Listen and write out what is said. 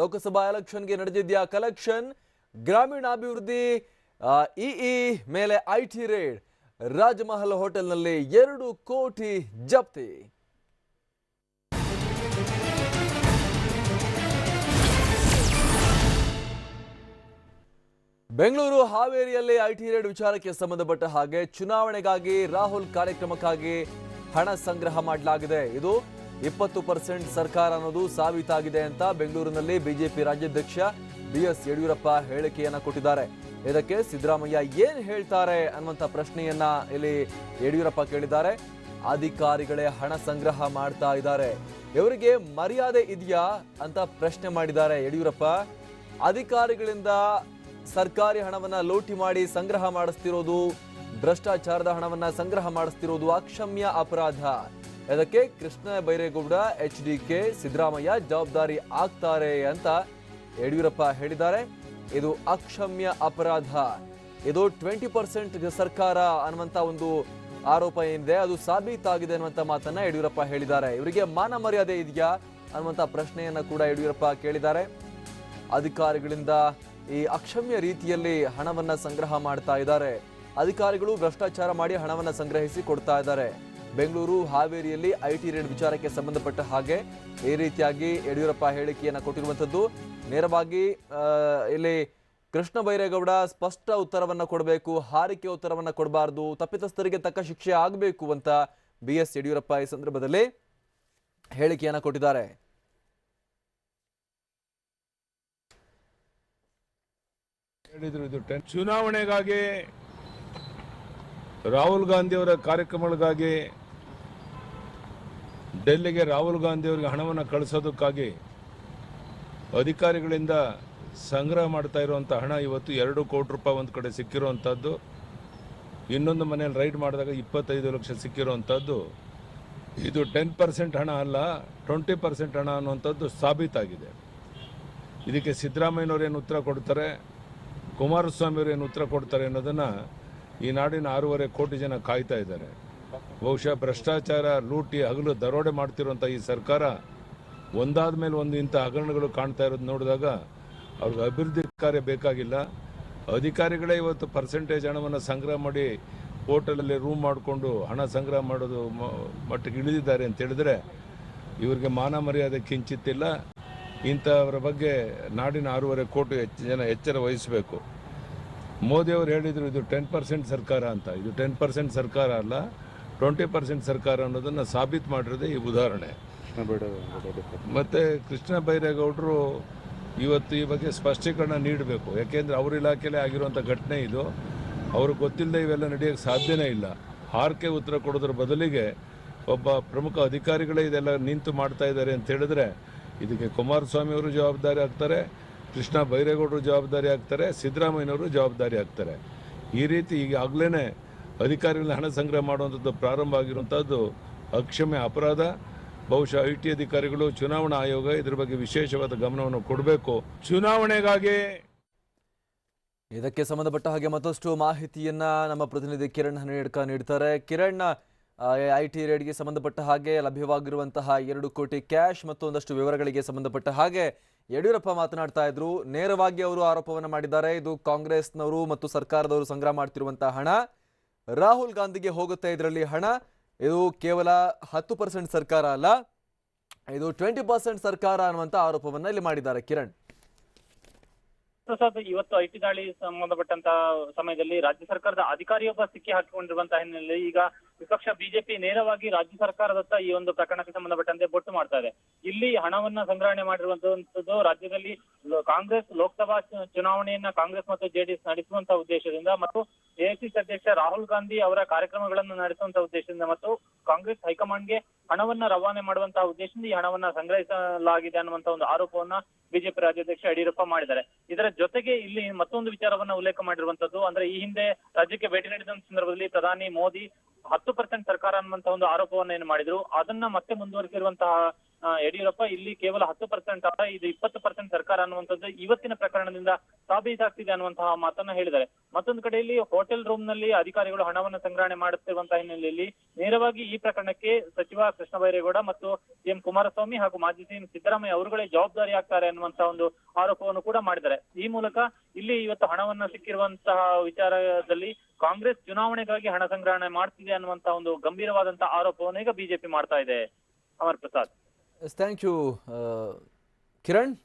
ಲೋಕಸಭಾ ಎಲೆಕ್ಷನ್ಗೆ ನಡೆದಿದ್ಯಾ ಕಲೆಕ್ಷನ್? ಗ್ರಾಮೀಣಾಭಿವೃದ್ಧಿ ಇಇ ಮೇಲೆ ಐಟಿ ರೇಡ್, ರಾಜಮಹಲ್ ಹೋಟೆಲ್ನಲ್ಲಿ ಎರಡು ಕೋಟಿ ಜಪ್ತಿ. ಬೆಂಗಳೂರು ಹಾವೇರಿಯಲ್ಲಿ ಐಟಿ ರೇಡ್ ವಿಚಾರಕ್ಕೆ ಸಂಬಂಧಪಟ್ಟ ಹಾಗೆ ಚುನಾವಣೆಗಾಗಿ ರಾಹುಲ್ ಕಾರ್ಯಕ್ರಮಕ್ಕಾಗಿ ಹಣ ಸಂಗ್ರಹ ಮಾಡಲಾಗಿದೆ. ಇದು ಇಪ್ಪತ್ತು ಪರ್ಸೆಂಟ್ ಸರ್ಕಾರ ಅನ್ನೋದು ಸಾಬೀತಾಗಿದೆ ಅಂತ ಬೆಂಗಳೂರಿನಲ್ಲಿ ಬಿಜೆಪಿ ರಾಜ್ಯಾಧ್ಯಕ್ಷ ಬಿ ಎಸ್ ಯಡಿಯೂರಪ್ಪ ಹೇಳಿಕೆಯನ್ನ ಕೊಟ್ಟಿದ್ದಾರೆ. ಇದಕ್ಕೆ ಸಿದ್ದರಾಮಯ್ಯ ಏನ್ ಹೇಳ್ತಾರೆ ಅನ್ನುವಂಥ ಪ್ರಶ್ನೆಯನ್ನ ಇಲ್ಲಿ ಯಡಿಯೂರಪ್ಪ ಕೇಳಿದ್ದಾರೆ. ಅಧಿಕಾರಿಗಳೇ ಹಣ ಸಂಗ್ರಹ ಮಾಡ್ತಾ ಇದ್ದಾರೆ. ಇವರಿಗೆ ಮರ್ಯಾದೆ ಇದೆಯಾ ಅಂತ ಪ್ರಶ್ನೆ ಮಾಡಿದ್ದಾರೆ ಯಡಿಯೂರಪ್ಪ. ಅಧಿಕಾರಿಗಳಿಂದ ಸರ್ಕಾರಿ ಹಣವನ್ನ ಲೂಟಿ ಮಾಡಿ ಸಂಗ್ರಹ ಮಾಡಿಸ್ತಿರೋದು, ಭ್ರಷ್ಟಾಚಾರದ ಹಣವನ್ನ ಸಂಗ್ರಹ ಮಾಡಿಸ್ತಿರೋದು ಅಕ್ಷಮ್ಯ ಅಪರಾಧ. ಇದಕ್ಕೆ Krishna Byre Gowda, H D K Siddaramaiah ಜವಾಬ್ದಾರಿ ಆಗ್ತಾರೆ ಅಂತ ಯಡಿಯೂರಪ್ಪ ಹೇಳಿದ್ದಾರೆ. ಇದು ಅಕ್ಷಮ್ಯ ಅಪರಾಧ. ಇದು ಟ್ವೆಂಟಿ ಪರ್ಸೆಂಟ್ ಸರ್ಕಾರ ಅನ್ನುವಂತ ಒಂದು ಆರೋಪ ಏನಿದೆ, ಅದು ಸಾಬೀತಾಗಿದೆ ಅನ್ನುವಂತ ಮಾತನ್ನ ಯಡಿಯೂರಪ್ಪ ಹೇಳಿದ್ದಾರೆ. ಇವರಿಗೆ ಮಾನ ಮರ್ಯಾದೆ ಇದೆಯಾ ಅನ್ನುವಂತ ಪ್ರಶ್ನೆಯನ್ನ ಕೂಡ ಯಡಿಯೂರಪ್ಪ ಕೇಳಿದ್ದಾರೆ. ಅಧಿಕಾರಿಗಳಿಂದ ಈ ಅಕ್ಷಮ್ಯ ರೀತಿಯಲ್ಲಿ ಹಣವನ್ನ ಸಂಗ್ರಹ ಮಾಡ್ತಾ ಇದ್ದಾರೆ. ಅಧಿಕಾರಿಗಳು ಭ್ರಷ್ಟಾಚಾರ ಮಾಡಿ ಹಣವನ್ನ ಸಂಗ್ರಹಿಸಿ ಕೊಡ್ತಾ ಇದ್ದಾರೆ. ಬೆಂಗಳೂರು ಹಾವೇರಿಯಲ್ಲಿ ಐಟಿ ರೇಡ್ ವಿಚಾರಕ್ಕೆ ಸಂಬಂಧಪಟ್ಟ ಹಾಗೆ ಈ ರೀತಿಯಾಗಿ ಯಡಿಯೂರಪ್ಪ ಹೇಳಿಕೆಯನ್ನು ಕೊಟ್ಟಿರುವಂಥದ್ದು. ನೇರವಾಗಿ ಇಲ್ಲಿ ಕೃಷ್ಣ ಬೈರೇಗೌಡ ಸ್ಪಷ್ಟ ಉತ್ತರವನ್ನು ಕೊಡಬೇಕು, ಹಾರಿಕೆ ಉತ್ತರವನ್ನು ಕೊಡಬಾರದು, ತಪ್ಪಿತಸ್ಥರಿಗೆ ತಕ್ಕ ಶಿಕ್ಷೆ ಆಗಬೇಕು ಅಂತ ಬಿ ಎಸ್ ಯಡಿಯೂರಪ್ಪ ಈ ಸಂದರ್ಭದಲ್ಲಿ ಹೇಳಿಕೆಯನ್ನು ಕೊಟ್ಟಿದ್ದಾರೆ. ಚುನಾವಣೆಗಾಗಿ ರಾಹುಲ್ ಗಾಂಧಿಯವರ ಕಾರ್ಯಕ್ರಮಗಳಿಗಾಗಿ ಡೆಲ್ಲಿಗೆ ರಾಹುಲ್ ಗಾಂಧಿ ಅವರಿಗೆ ಹಣವನ್ನು ಕಳಿಸೋದಕ್ಕಾಗಿ ಅಧಿಕಾರಿಗಳಿಂದ ಸಂಗ್ರಹ ಮಾಡ್ತಾ ಇರುವಂಥ ಹಣ ಇವತ್ತು ಎರಡು ಕೋಟಿ ರೂಪಾಯಿ ಒಂದು ಕಡೆ ಸಿಕ್ಕಿರುವಂಥದ್ದು ಇನ್ನೊಂದು ಮನೇಲಿ ರೈಡ್ ಮಾಡಿದಾಗ ಇಪ್ಪತ್ತೈದು ಲಕ್ಷ ಸಿಕ್ಕಿರುವಂಥದ್ದು ಇದು ಟೆನ್ ಪರ್ಸೆಂಟ್ ಹಣ ಅಲ್ಲ, ಟ್ವೆಂಟಿ ಪರ್ಸೆಂಟ್ ಹಣ ಅನ್ನುವಂಥದ್ದು ಸಾಬೀತಾಗಿದೆ. ಇದಕ್ಕೆ ಸಿದ್ದರಾಮಯ್ಯನವ್ರು ಏನು ಉತ್ತರ ಕೊಡ್ತಾರೆ ಕುಮಾರಸ್ವಾಮಿಯವರು ಏನು ಉತ್ತರ ಕೊಡ್ತಾರೆ ಅನ್ನೋದನ್ನು ಈ ನಾಡಿನ ಆರೂವರೆ ಕೋಟಿ ಜನ ಕಾಯ್ತಾ ಇದ್ದಾರೆ. ಬಹುಶಃ ಭ್ರಷ್ಟಾಚಾರ, ಲೂಟಿ, ಹಗಲು, ದರೋಡೆ ಮಾಡ್ತಿರುವಂಥ ಈ ಸರ್ಕಾರ ಒಂದಾದ ಮೇಲೆ ಒಂದು ಇಂಥ ಹಗರಣಗಳು ಕಾಣ್ತಾ ಇರೋದು ನೋಡಿದಾಗ ಅವ್ರಿಗೆ ಅಭಿವೃದ್ಧಿ ಕಾರ್ಯ ಬೇಕಾಗಿಲ್ಲ. ಅಧಿಕಾರಿಗಳೇ ಇವತ್ತು ಪರ್ಸೆಂಟೇಜ್ ಹಣವನ್ನು ಸಂಗ್ರಹ ಮಾಡಿ ಹೋಟೆಲಲ್ಲಿ ರೂಮ್ ಮಾಡಿಕೊಂಡು ಹಣ ಸಂಗ್ರಹ ಮಾಡೋದು ಮಟ್ಟಿಗೆ ಇಳಿದಿದ್ದಾರೆ ಅಂತ ಹೇಳಿದ್ರೆ ಇವರಿಗೆ ಮಾನ ಮರ್ಯಾದೆ ಕಿಂಚಿತ್ತಿಲ್ಲ ಇಂಥವರ ಬಗ್ಗೆ ನಾಡಿನ ಆರೂವರೆ ಕೋಟಿ ಹೆಚ್ಚು ಜನ ಎಚ್ಚರ ವಹಿಸಬೇಕು. ಮೋದಿ ಅವರು ಹೇಳಿದರು ಇದು ಟೆನ್ ಪರ್ಸೆಂಟ್ ಸರ್ಕಾರ ಅಂತ. ಇದು ಟೆನ್ ಪರ್ಸೆಂಟ್ ಸರ್ಕಾರ ಅಲ್ಲ. ಟ್ವೆಂಟಿ ಪರ್ಸೆಂಟ್ ಸರ್ಕಾರ ಅನ್ನೋದನ್ನು ಸಾಬೀತು ಮಾಡಿರೋದೇ ಈ ಉದಾಹರಣೆ. ಮತ್ತು ಕೃಷ್ಣ ಬೈರೇಗೌಡರು ಇವತ್ತು ಈ ಬಗ್ಗೆ ಸ್ಪಷ್ಟೀಕರಣ ನೀಡಬೇಕು. ಯಾಕೆಂದರೆ ಅವ್ರ ಇಲಾಖೆಯಲ್ಲೇ ಆಗಿರುವಂಥ ಘಟನೆ ಇದು. ಅವ್ರಿಗೆ ಗೊತ್ತಿಲ್ಲದೆ ಇವೆಲ್ಲ ನಡೆಯೋಕ್ಕೆ ಸಾಧ್ಯನೇ ಇಲ್ಲ. ಹಾರ್ಕೆ ಉತ್ತರ ಕೊಡೋದ್ರ ಬದಲಿಗೆ ಒಬ್ಬ ಪ್ರಮುಖ ಅಧಿಕಾರಿಗಳೇ ಇದೆಲ್ಲ ನಿಂತು ಮಾಡ್ತಾ ಇದ್ದಾರೆ ಅಂತ ಹೇಳಿದ್ರೆ ಇದಕ್ಕೆ ಕುಮಾರಸ್ವಾಮಿ ಅವರು ಜವಾಬ್ದಾರಿ ಆಗ್ತಾರೆ, ಕೃಷ್ಣ ಬೈರೇಗೌಡರು ಜವಾಬ್ದಾರಿ ಆಗ್ತಾರೆ, ಸಿದ್ದರಾಮಯ್ಯನವರು ಜವಾಬ್ದಾರಿ ಆಗ್ತಾರೆ. ಈ ರೀತಿ ಈಗಾಗಲೇ ಅಧಿಕಾರಿಗಳನ್ನ ಹಣ ಸಂಗ್ರಹ ಮಾಡುವಂಥದ್ದು ಪ್ರಾರಂಭ ಆಗಿರುವಂಥದ್ದು ಅಕ್ಷಮ್ಯ ಅಪರಾಧ. ಬಹುಶಃ ಐ ಟಿ ಅಧಿಕಾರಿಗಳು ಚುನಾವಣಾ ಆಯೋಗ ಇದರ ಬಗ್ಗೆ ವಿಶೇಷವಾದ ಗಮನವನ್ನು ಕೊಡಬೇಕು. ಚುನಾವಣೆಗಾಗಿ ಇದಕ್ಕೆ ಸಂಬಂಧಪಟ್ಟ ಹಾಗೆ ಮತ್ತಷ್ಟು ಮಾಹಿತಿಯನ್ನ ನಮ್ಮ ಪ್ರತಿನಿಧಿ ಕಿರಣ್ ಹನೇಡ್ಕ ನೀಡ್ತಾರೆ. ಕಿರಣ್ ಐ ಟಿ ರೇಡ್ಗೆ ಸಂಬಂಧಪಟ್ಟ ಹಾಗೆ ಲಭ್ಯವಾಗಿರುವಂತಹ ಎರಡು ಕೋಟಿ ಕ್ಯಾಶ್ ಮತ್ತು ಒಂದಷ್ಟು ವಿವರಗಳಿಗೆ ಸಂಬಂಧಪಟ್ಟ ಹಾಗೆ ಯಡಿಯೂರಪ್ಪ ಮಾತನಾಡ್ತಾ ಇದ್ರು. ನೇರವಾಗಿ ಅವರು ಆರೋಪವನ್ನು ಮಾಡಿದ್ದಾರೆ. ಇದು ಕಾಂಗ್ರೆಸ್ನವರು ಮತ್ತು ಸರ್ಕಾರದವರು ಸಂಗ್ರಹ ಮಾಡ್ತಿರುವಂತಹ ಹಣ. ರಾಹುಲ್ ಗಾಂಧಿಗೆ ಹೋಗುತ್ತೆ ಇದರಲ್ಲಿ ಹಣ? ಇದು ಕೇವಲ ಹತ್ತು ಪರ್ಸೆಂಟ್ ಸರ್ಕಾರ ಅಲ್ಲ, ಇದು ಟ್ವೆಂಟಿ ಪರ್ಸೆಂಟ್ ಸರ್ಕಾರ ಅನ್ನುವಂತ ಆರೋಪವನ್ನ ಇಲ್ಲಿ ಮಾಡಿದ್ದಾರೆ. ಕಿರಣ್. ಪ್ರಸಾದ್, ಇವತ್ತು ಐಟಿ ದಾಳಿ ಸಂಬಂಧಪಟ್ಟಂತ ಸಮಯದಲ್ಲಿ ರಾಜ್ಯ ಸರ್ಕಾರದ ಅಧಿಕಾರಿಯೊಬ್ಬ ಸಿಕ್ಕಿ ಹಾಕಿಕೊಂಡಿರುವಂತಹ ಹಿನ್ನೆಲೆಯಲ್ಲಿ ಈಗ ವಿಪಕ್ಷ ಬಿಜೆಪಿ ನೇರವಾಗಿ ರಾಜ್ಯ ಸರ್ಕಾರದತ್ತ ಈ ಒಂದು ಪ್ರಕರಣಕ್ಕೆ ಸಂಬಂಧಪಟ್ಟಂತೆ ಬೊಟ್ಟು ಮಾಡ್ತಾ ಇದೆ. ಇಲ್ಲಿ ಹಣವನ್ನ ಸಂಗ್ರಹಣೆ ಮಾಡಿರುವಂತದ್ದು ರಾಜ್ಯದಲ್ಲಿ ಕಾಂಗ್ರೆಸ್ ಲೋಕಸಭಾ ಚುನಾವಣೆಯನ್ನ ಕಾಂಗ್ರೆಸ್ ಮತ್ತು ಜೆಡಿಎಸ್ ನಡೆಸುವಂತ ಉದ್ದೇಶದಿಂದ ಮತ್ತು ಎಐಸಿಸಿ ಅಧ್ಯಕ್ಷ ರಾಹುಲ್ ಗಾಂಧಿ ಅವರ ಕಾರ್ಯಕ್ರಮಗಳನ್ನು ನಡೆಸುವಂತಹ ಉದ್ದೇಶದಿಂದ ಮತ್ತು ಕಾಂಗ್ರೆಸ್ ಹೈಕಮಾಂಡ್ಗೆ ಹಣವನ್ನ ರವಾನೆ ಮಾಡುವಂತಹ ಉದ್ದೇಶದಿಂದ ಈ ಹಣವನ್ನ ಸಂಗ್ರಹಿಸಲಾಗಿದೆ ಅನ್ನುವಂತ ಒಂದು ಆರೋಪವನ್ನ ಬಿಜೆಪಿ ರಾಜ್ಯಾಧ್ಯಕ್ಷ ಯಡಿಯೂರಪ್ಪ ಮಾಡಿದ್ದಾರೆ. ಇದರ ಜೊತೆಗೆ ಇಲ್ಲಿ ಮತ್ತೊಂದು ವಿಚಾರವನ್ನ ಉಲ್ಲೇಖ ಮಾಡಿರುವಂತದ್ದು, ಅಂದ್ರೆ ಈ ಹಿಂದೆ ರಾಜ್ಯಕ್ಕೆ ಭೇಟಿ ನೀಡಿದ ಸಂದರ್ಭದಲ್ಲಿ ಪ್ರಧಾನಿ ಮೋದಿ ಹತ್ತು ಪರ್ಸೆಂಟ್ ಸರ್ಕಾರ ಅನ್ನುವಂತಹ ಒಂದು ಆರೋಪವನ್ನ ಏನು ಮಾಡಿದ್ರು, ಅದನ್ನ ಮತ್ತೆ ಮುಂದುವರಿಸಿರುವಂತಹ ಯಡಿಯೂರಪ್ಪ ಇಲ್ಲಿ ಕೇವಲ ಹತ್ತು ಪರ್ಸೆಂಟ್ ಅಲ್ಲ, ಇದು ಇಪ್ಪತ್ತು ಪರ್ಸೆಂಟ್ ಸರ್ಕಾರ ಅನ್ನುವಂಥದ್ದು ಇವತ್ತಿನ ಪ್ರಕರಣದಿಂದ ಸಾಬೀತಾಗ್ತಿದೆ ಅನ್ನುವಂತಹ ಮಾತನ್ನ ಹೇಳಿದ್ದಾರೆ. ಮತ್ತೊಂದು ಕಡೆಯಲ್ಲಿ ಹೋಟೆಲ್ ರೂಮ್ನಲ್ಲಿ ಅಧಿಕಾರಿಗಳು ಹಣವನ್ನು ಸಂಗ್ರಹಣೆ ಮಾಡುತ್ತಿರುವಂತಹ ಹಿನ್ನೆಲೆಯಲ್ಲಿ ನೇರವಾಗಿ ಈ ಪ್ರಕರಣಕ್ಕೆ ಸಚಿವ ಕೃಷ್ಣ ಬೈರೇಗೌಡ ಮತ್ತು ಸಿಎಂ ಕುಮಾರಸ್ವಾಮಿ ಹಾಗೂ ಮಾಜಿ ಸಿಎಂ ಸಿದ್ದರಾಮಯ್ಯ ಅವರುಗಳೇ ಜವಾಬ್ದಾರಿ ಆಗ್ತಾರೆ ಅನ್ನುವಂತಹ ಒಂದು ಆರೋಪವನ್ನು ಕೂಡ ಮಾಡಿದ್ದಾರೆ. ಈ ಮೂಲಕ ಇಲ್ಲಿ ಇವತ್ತು ಹಣವನ್ನ ಸಿಕ್ಕಿರುವಂತಹ ವಿಚಾರದಲ್ಲಿ ಕಾಂಗ್ರೆಸ್ ಚುನಾವಣೆಗಾಗಿ ಹಣ ಸಂಗ್ರಹಣೆ ಮಾಡ್ತಿದೆ ಅನ್ನುವಂತಹ ಒಂದು ಗಂಭೀರವಾದಂತಹ ಆರೋಪವನ್ನು ಈಗ ಬಿಜೆಪಿ ಮಾಡ್ತಾ ಇದೆ. Amar Prasad. Thank you, uh, Kiran.